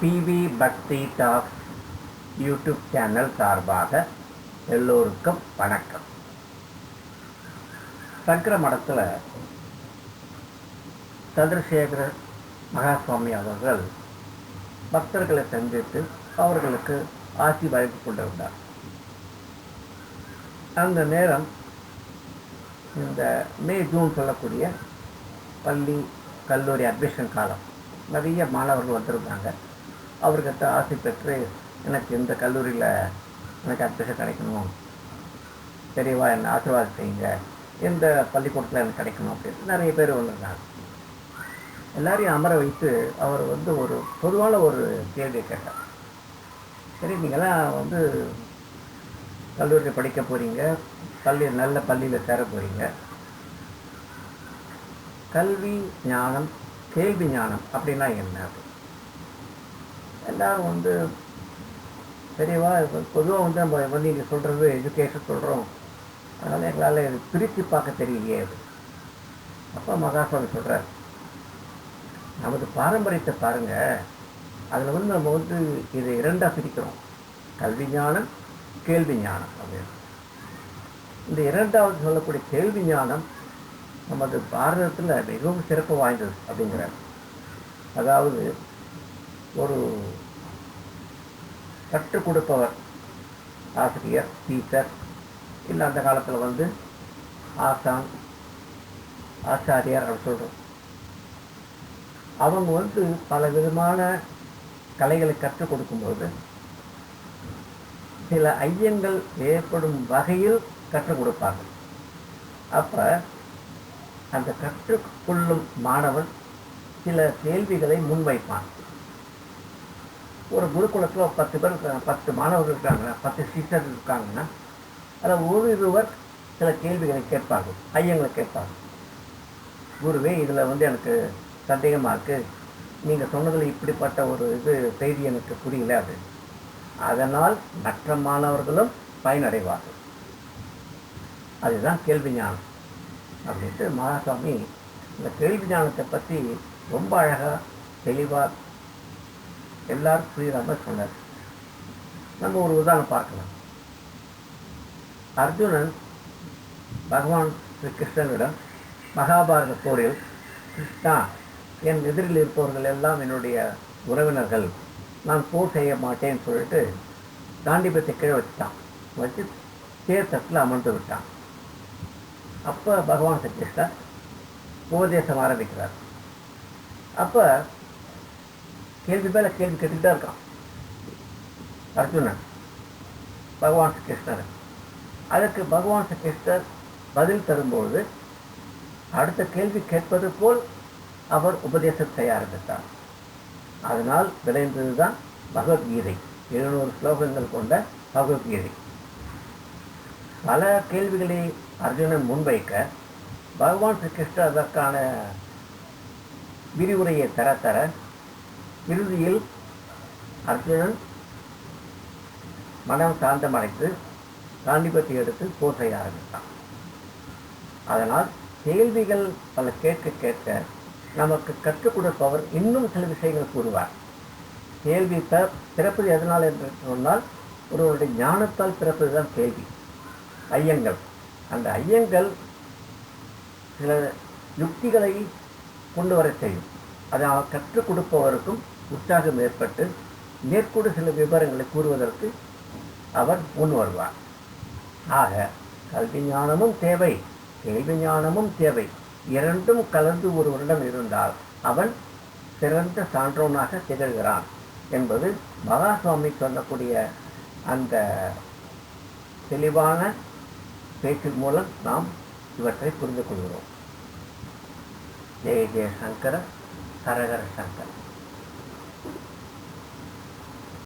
PV பக்தி talk YouTube channel சார்பாக எல்லோருக்கும் வணக்கம். சங்கர மடத்தில் சந்திரசேகர மகாசுவாமி அவர்கள் பக்தர்களை சந்தித்து அவர்களுக்கு ஆசி வழங்கி கொண்டிருந்தார். அந்த நேரம் இந்த மே ஜூன் சொல்லக்கூடிய பள்ளி கல்லூரி அட்மிஷன் காலம். நிறைய மாணவர்கள் வந்திருந்தாங்க. அவர்கிட்ட ஆசை பெற்று எனக்கு இந்த கல்லூரியில் எனக்கு அட்மிஷன் கிடைக்கணும். தெரியவா என்ன ஆசீர்வாதம் செய்யுங்க. எந்த பள்ளிக்கூடத்தில் எனக்கு கிடைக்கணும் அப்படின்னு நிறைய பேர் வந்திருக்காங்க. எல்லாரையும் அமர வைத்து அவர் வந்து ஒரு பொதுவான ஒரு கேள்வியை கேட்டார். சரி நீங்கள்லாம் வந்து கல்லூரியில் படிக்க போகிறீங்க பள்ளி நல்ல பள்ளியில் சேர போகிறீங்க கல்வி ஞானம் கேள்வி ஞானம் அப்படின்னா என்ன? எல்லாரும் வந்து தெரியவா பொதுவாக வந்து நம்ம வந்து இங்கே சொல்கிறது எஜுகேஷன் சொல்கிறோம் அதனால் எங்களால் இது பிரித்து பார்க்க தெரியலையே. அது அப்போ மகாசுவாமி சொல்கிறார் நமது பாரம்பரியத்தை பாருங்கள் அதில் வந்து நம்ம வந்து இதை இரண்டாக பிரிக்கிறோம். கல்வி ஞானம் கேள்வி ஞானம். அப்படின்னு. இந்த இரண்டாவது சொல்லக்கூடிய கேள்வி ஞானம் நமது பாரதத்தில் மிகவும் சிறப்பு வாய்ந்தது அப்படிங்கிறார். அதாவது ஒரு கற்றுக் கொடுப்பவர் ஆசிரியர் டீச்சர் இல்லை அந்த காலத்தில் வந்து ஆசான் ஆச்சாரியார் அப்படின்னு சொல்கிறோம் அவங்க வந்து பல விதமான கலைகளை கற்றுக் கொடுக்கும்போது சில ஐயங்கள் ஏற்படும் வகையில் கற்றுக் கொடுப்பார்கள் அப்போ அந்த கற்றுக்கொள்ளும் மாணவன் சில கேள்விகளை முன்வைப்பான். ஒரு குருகுலத்தில் பத்து பேர் இருக்காங்க பத்து மாணவர்கள் இருக்காங்கன்னா பத்து டீச்சர் இருக்காங்கன்னா அதில் ஒரு இருவர் சில கேள்விகளை கேட்பார்கள் ஐயங்களை கேட்பார்கள். குருவே இதில் வந்து எனக்கு சந்தேகமாக இருக்குது நீங்கள் சொன்னதில் இப்படிப்பட்ட ஒரு இது செய்தி எனக்கு புரியல அது. அதனால் மற்ற மாணவர்களும் பயனடைவார்கள். அதுதான் கேள்வி ஞானம். அப்படின்ட்டு மகாசாமி இந்த கேள்வி ஞானத்தை பற்றி ரொம்ப அழகாக தெளிவாக எல்லாரும் புரியுற மாதிரி சொன்னார். நம்ம ஒரு உதாரணம் பார்க்கலாம். அர்ஜுனன் பகவான் ஸ்ரீ கிருஷ்ணனிடம் மகாபாரத போரில் கிருஷ்ணா என் எதிரில் இருப்பவர்கள் எல்லாம் என்னுடைய உறவினர்கள். நான் போர் செய்ய மாட்டேன்னு சொல்லிட்டு காண்டிபத்தை கீழே வச்சுட்டான். வச்சு தேர்தத்தில் அமர்ந்து விட்டான். அப்போ பகவான் ஸ்ரீ கிருஷ்ணர் உபதேசம் ஆரம்பிக்கிறார். அப்போ கேள்வி மேலே கேள்வி கேட்டுக்கிட்டு இருக்கான். அர்ஜுனன் பகவான் ஸ்ரீ கிருஷ்ணர் அதற்கு பகவான் ஸ்ரீ கிருஷ்ணர் பதில் தரும்பொழுது அடுத்த கேள்வி கேட்பது போல் அவர் உபதேசம் செய்ய ஆரம்பித்தார். அதனால் விளைந்தது தான் பகவத்கீதை எழுநூறு ஸ்லோகங்கள் கொண்ட பகவத்கீதை. பல கேள்விகளை அர்ஜுனன் முன்வைக்க பகவான் ஸ்ரீ கிருஷ்ணர் அதற்கான விரிவுரையை தர தர இறுதியில் அர்ஜுனன் மனம் சாந்தமடைத்து காண்டிபத்தை எடுத்து போர் செய்ய ஆரம்பித்தான். அதனால் கேள்விகள் பல கேட்க கேட்க நமக்கு கற்றுக் கொடுப்பவர் இன்னும் சில விஷயங்கள் கூறுவார். கேள்வி பிறப்பது எதனால் என்று சொன்னால் ஒருவருடைய ஞானத்தால் பிறப்பது தான் கேள்வி. ஐயங்கள். அந்த ஐயங்கள் சில யுக்திகளை கொண்டு வர செய்யும். அதை கற்றுக் கொடுப்பவருக்கும் உற்சாகம் ஏற்பட்டு மேற்கொண்டு சில விவரங்களை கூறுவதற்கு அவர் முன் வருவார் ஆக கல்வி ஞானமும் தேவை கேள்வி ஞானமும் தேவை. இரண்டும் கலந்து ஒருவரிடம் இருந்தால் அவன் சிறந்த சான்றோனாக திகழ்கிறான் என்பது மகாசுவாமி சொல்லக்கூடிய அந்த தெளிவான பேச்சு மூலம் நாம் இவற்றை புரிந்து கொள்கிறோம். ஜெய ஜெய சங்கர ஹரஹர சங்கர்.